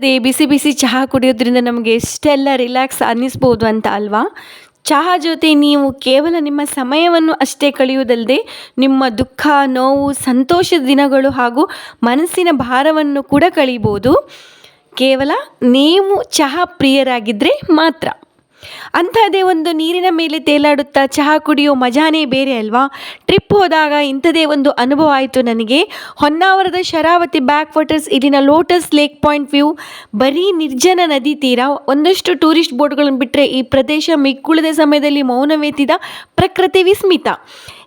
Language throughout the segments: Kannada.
ಅದೇ ಬಿಸಿ ಬಿಸಿ ಚಹಾ ಕುಡಿಯೋದ್ರಿಂದ ನಮಗೆ ಎಷ್ಟೆಲ್ಲ ರಿಲ್ಯಾಕ್ಸ್ ಅನ್ನಿಸ್ಬೋದು ಅಂತ ಅಲ್ವಾ? ಚಹಾ ಜೊತೆ ನೀವು ಕೇವಲ ನಿಮ್ಮ ಸಮಯವನ್ನು ಅಷ್ಟೇ ಕಳೆಯುವುದಲ್ಲದೆ ನಿಮ್ಮ ದುಃಖ, ನೋವು, ಸಂತೋಷದ ದಿನಗಳು ಹಾಗೂ ಮನಸ್ಸಿನ ಭಾರವನ್ನು ಕೂಡ ಕಳೀಬೋದು. ಕೇವಲ ನೀವು ಚಹಾ ಪ್ರಿಯರಾಗಿದ್ದರೆ ಮಾತ್ರ. ಅಂಥದ್ದೇ ಒಂದು ನೀರಿನ ಮೇಲೆ ತೇಲಾಡುತ್ತಾ ಚಹಾ ಕುಡಿಯೋ ಮಜಾನೇ ಬೇರೆ ಅಲ್ವಾ? ಟ್ರಿಪ್ ಹೋದಾಗ ಇಂಥದೇ ಒಂದು ಅನುಭವ ಆಯಿತು ನನಗೆ. ಹೊನ್ನಾವರದ ಶರಾವತಿ ಬ್ಯಾಕ್ ವಾಟರ್ಸ್ ಇಲ್ಲಿನ ಲೋಟಸ್ ಲೇಕ್ ಪಾಯಿಂಟ್ ವ್ಯೂ, ಬರೀ ನಿರ್ಜನ ನದಿ ತೀರ. ಒಂದಷ್ಟು ಟೂರಿಸ್ಟ್ ಬೋಟ್ಗಳನ್ನು ಬಿಟ್ಟರೆ ಈ ಪ್ರದೇಶ ಮಿಕ್ಕುಳಿದ ಸಮಯದಲ್ಲಿ ಮೌನವೆತ್ತಿದ ಪ್ರಕೃತಿ ವಿಸ್ಮಿತ.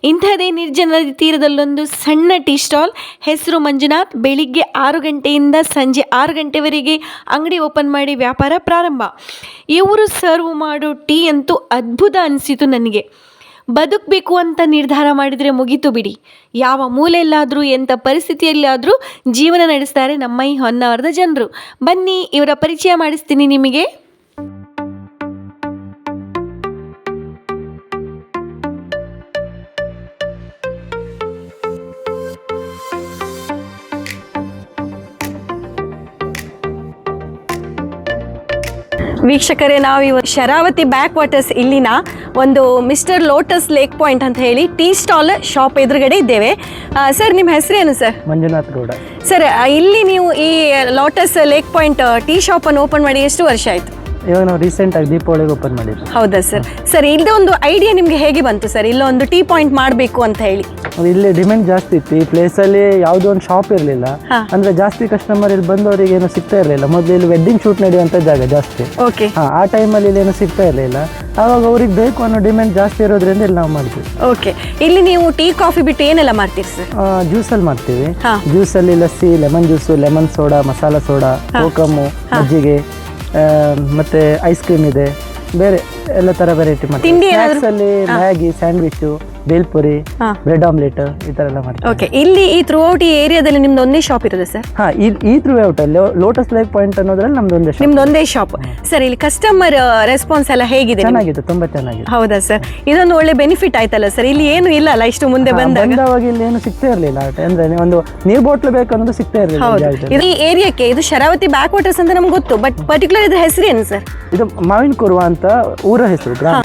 ಇಂಥದೇ ನಿರ್ಜನ ನದಿ ತೀರದಲ್ಲೊಂದು ಸಣ್ಣ ಟೀ ಸ್ಟಾಲ್. ಹೆಸರು ಮಂಜುನಾಥ್. ಬೆಳಿಗ್ಗೆ ಆರು ಗಂಟೆಯಿಂದ ಸಂಜೆ ಆರು ಗಂಟೆವರೆಗೆ ಅಂಗಡಿ ಓಪನ್ ಮಾಡಿ ವ್ಯಾಪಾರ ಪ್ರಾರಂಭ. ಇವರು ಸರ್ವ್ ಮಾಡೋ ಟೀ ಅಂತೂ ಅದ್ಭುತ ಅನಿಸಿತು ನನಗೆ. ಬದುಕಬೇಕು ಅಂತ ನಿರ್ಧಾರ ಮಾಡಿದರೆ ಮುಗೀತು ಬಿಡಿ. ಯಾವ ಮೂಲೆಯಲ್ಲಾದರೂ, ಎಂಥ ಪರಿಸ್ಥಿತಿಯಲ್ಲಾದರೂ ಜೀವನ ನಡೆಸ್ತಾರೆ ನಮ್ಮ ಈ ಹೊನ್ನಾವರದ ಜನರು. ಬನ್ನಿ, ಇವರ ಪರಿಚಯ ಮಾಡಿಸ್ತೀನಿ ನಿಮಗೆ. ವೀಕ್ಷಕರೇ ನಾವು ಇವತ್ತು ಶರಾವತಿ ಬ್ಯಾಕ್ ವಾಟರ್ಸ್ ಇಲ್ಲಿನ ಒಂದು ಮಿಸ್ಟರ್ ಲೋಟಸ್ ಲೇಕ್ ಪಾಯಿಂಟ್ ಅಂತ ಹೇಳಿ ಟೀ ಸ್ಟಾಲ್ ಶಾಪ್ ಎದುರುಗಡೆ ಇದ್ದೇವೆ. ಸರ್ ನಿಮ್ಮ ಹೆಸರೇನು ಸರ್? ಮಂಜುನಾಥ್ ಗೌಡ. ಸರ್ ಇಲ್ಲಿ ನೀವು ಈ ಲೋಟಸ್ ಲೇಕ್ ಪಾಯಿಂಟ್ ಟೀ ಶಾಪನ್ನು ಓಪನ್ ಮಾಡಿ ಎಷ್ಟು ವರ್ಷ ಆಯಿತು? ಇವಾಗ ನಾವು ರೀಸೆಂಟಾಗಿ ದೀಪಾವಳಿಗೆ ಓಪನ್ ಮಾಡಿದ್ವಿ ಹೌದಾ ಸರ್? ಸರ್ ಇದೊಂದು ಒಂದು ಐಡಿಯಾ ನಿಮಗೆ ಹೇಗೆ ಬಂತು ಸರ್? ಇಲ್ಲೊಂದು ಟೀ ಪಾಯಿಂಟ್ ಮಾಡಬೇಕು ಅಂತ ಹೇಳಿ. ಇಲ್ಲಿ ಡಿಮ್ಯಾಂಡ್ ಜಾಸ್ತಿ ಇತ್ತು. ಈ ಪ್ಲೇಸಲ್ಲಿ ಯಾವುದೋ ಒಂದು ಶಾಪ್ ಇರಲಿಲ್ಲ. ಅಂದ್ರೆ ಜಾಸ್ತಿ ಕಸ್ಟಮರ್ ಇಲ್ಲಿ ಬಂದವರಿಗೆ ಏನು ಸಿಗ್ತಾ ಇರಲಿಲ್ಲ. ಮೊದಲು ಇಲ್ಲಿ ವೆಡ್ಡಿಂಗ್ ಶೂಟ್ ನಡೆಯುವಂಥ ಜಾಗ ಜಾಸ್ತಿ. ಹಾಂ ಆ ಟೈಮಲ್ಲಿ ಇಲ್ಲಿ ಏನು ಸಿಗ್ತಾ ಇರಲಿಲ್ಲ. ಆವಾಗ ಅವ್ರಿಗೆ ಬೇಕು ಅನ್ನೋ ಡಿಮ್ಯಾಂಡ್ ಜಾಸ್ತಿ ಇರೋದ್ರಿಂದ ಇಲ್ಲಿ ನಾವು ಮಾಡ್ತೀವಿ. ಓಕೆ ಇಲ್ಲಿ ನೀವು ಟೀ ಕಾಫಿ ಬಿಟ್ಟು ಏನೆಲ್ಲ ಮಾಡ್ತೀರಿ ಸರ್ ಜ್ಯೂಸಲ್ಲಿ ಮಾಡ್ತೀವಿ. Juice ಜ್ಯೂಸಲ್ಲಿ lassi lemon juice lemon soda masala soda kokum ಮಜ್ಜಿಗೆ ಮತ್ತೆ ಐಸ್ ಕ್ರೀಮ್ ಇದೆ. ಬೇರೆ ಎಲ್ಲ ತರ ವೆರೈಟಿ ಮಾಡ್ತೀವಿ. ಅಲ್ಲಿ Maggi sandwich bhelpuri. Bread omelette ಈ ತರ ಎಲ್ಲ ಮಾಡ್ತೀವಿ ಓಕೆ ಇಲ್ಲಿ ಈ ಥ್ರೂ ಔಟ್ ಈ ಏರಿಯಾದಲ್ಲಿ ನಿಮ್ದು ಒಂದೇ ಶಾಪ್ ಇರುತ್ತೆ ಸರ್ ಹಾ ಈ ಈ ಥ್ರೂ ಔಟ್ ಅಲ್ಲಿ ಲೋಟಸ್ ಲೇಕ್ ಪಾಯಿಂಟ್ ಅನ್ನೋದ್ರಲ್ಲಿ ನಮ್ದು ಒಂದೇ shop. ನಿಮ್ದು ಒಂದೇ ಶಾಪ್ ಸರ್ ಇಲ್ಲಿ ಕಸ್ಟಮರ್ ರೆಸ್ಪಾನ್ಸ್ ಎಲ್ಲ ಹೇಗಿದೆ ನಿಮ್ಗೆ? ಚೆನ್ನಾಗಿದೆ ತುಂಬಾ ಚೆನ್ನಾಗಿದೆ ಹೌದಾ ಸರ್ ಇದೊಂದು ಒಳ್ಳೆ ಬೆನಿಫಿಟ್ ಆಯ್ತಲ್ಲ ಸರ್ ಇಲ್ಲಿ ಏನು ಇಲ್ಲ ಅಲ್ಲ ಇಷ್ಟು ಮುಂದೆ ಹಾ, ಬಂದಾಗ ಬಂದವಾಗ ಇಲ್ಲಿ ಏನು ಸಿಗ್ತಾ ಇರ್ಲಿಲ್ಲ ಆ time. ಅಂದ್ರೆ ಒಂದು ನೀರ್ ಬಾಟ್ಲು ಬೇಕನ್ನೋದು ಸಿಗ್ತಾ ಇರ್ಲಿಲ್ಲ ಈ ಹೌದು ಜಾಗದಲ್ಲಿ. ಇದು ಈ ಏರಿಯಾಕ್ಕೆ ಇದು ಶರಾವತಿ ಬ್ಯಾಕ್ ವಾಟರ್ಸ್ ಅಂತ ನಮ್ಗೆ ಗೊತ್ತು ಬಟ್ ಪರ್ಟಿಕ್ಯುಲರ್ ಇದ್ರ ಹೆಸರು ಏನು ಸರ್ ಇದು ಮಾವಿನ ಕುರುವ ಅಂತ ಊರ ಹೆಸರು ಗ್ರಾಮ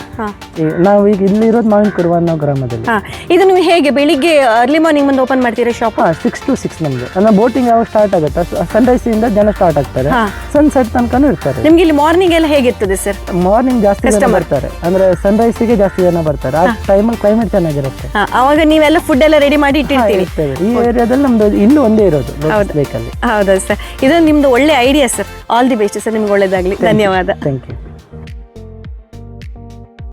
ನಾವು ಈಗ ಇಲ್ಲಿ ಇರೋದು ಮಾವಿನ ಕುರುವ ಅನ್ನೋ ಗ್ರಾಮದಲ್ಲಿ. ಹಾ. ಇದು ನೀವು ಹೇಗೆ ಬೆಳಿಗ್ಗೆ ಅರ್ಲಿ ಮಾರ್ನಿಂಗ್ ಬಂದು ಓಪನ್ ಮಾಡ್ತೀರಾ ಶಾಪ್ ಹಾ ಸಿಕ್ಸ್ ಟು ಸಿಕ್ಸ್ ನಮ್ದು ಅಂದ್ರೆ ಬೋಟಿಂಗ್ ಯಾವಾಗ ಸ್ಟಾರ್ಟ್ ಆಗುತ್ತೆ? ಸನ್ರೈಸ್ ಇಂದ ಜನ ಸ್ಟಾರ್ಟ್ ಆಗ್ತಾರೆ. ಹಾ. ಸನ್ಸೆಟ್ ತನಕನೂ ಇರ್ತಾರೆ. ನಿಮ್ಗೆ ಇಲ್ಲಿ ಮಾರ್ನಿಂಗ್ ಎಲ್ಲ ಹೇಗಿರ್ತದೆ ಸರ್ ಮಾರ್ನಿಂಗ್ ಜಾಸ್ತಿ ಜನ ಬರ್ತಾರೆ. ಅಂದ್ರೆ ಸನ್ರೈಸ್ಗೆ ಜಾಸ್ತಿ ಜನ ಬರ್ತಾರೆ. ಆ ಟೈಮಲ್ಲಿ ಕ್ಲೈಮೇಟ್ ಚೆನ್ನಾಗಿರುತ್ತೆ. ಹಾ ಅವಾಗ ನೀವೆಲ್ಲ ಫುಡ್ ಎಲ್ಲ ರೆಡಿ ಮಾಡಿ ಹಾ, ಇಟ್ಟಿರ್ತೀವಿ ಇರ್ತೇವೆ. ಈ ಏರಿಯಾದಲ್ಲಿ ನಮ್ದು ಇಲ್ಲೂ ಒಂದೇ ಇರೋದು ಲೋಟಸ್ ಲೇಕಲ್ಲಿ ಹೌದಾ ಸರ್ ಇದು ನಿಮ್ದು ಒಳ್ಳೆ idea sir all the best sir ನಿಮ್ಗೆ ಒಳ್ಳೇದಾಗ್ಲಿ. ಧನ್ಯವಾದ. Thank you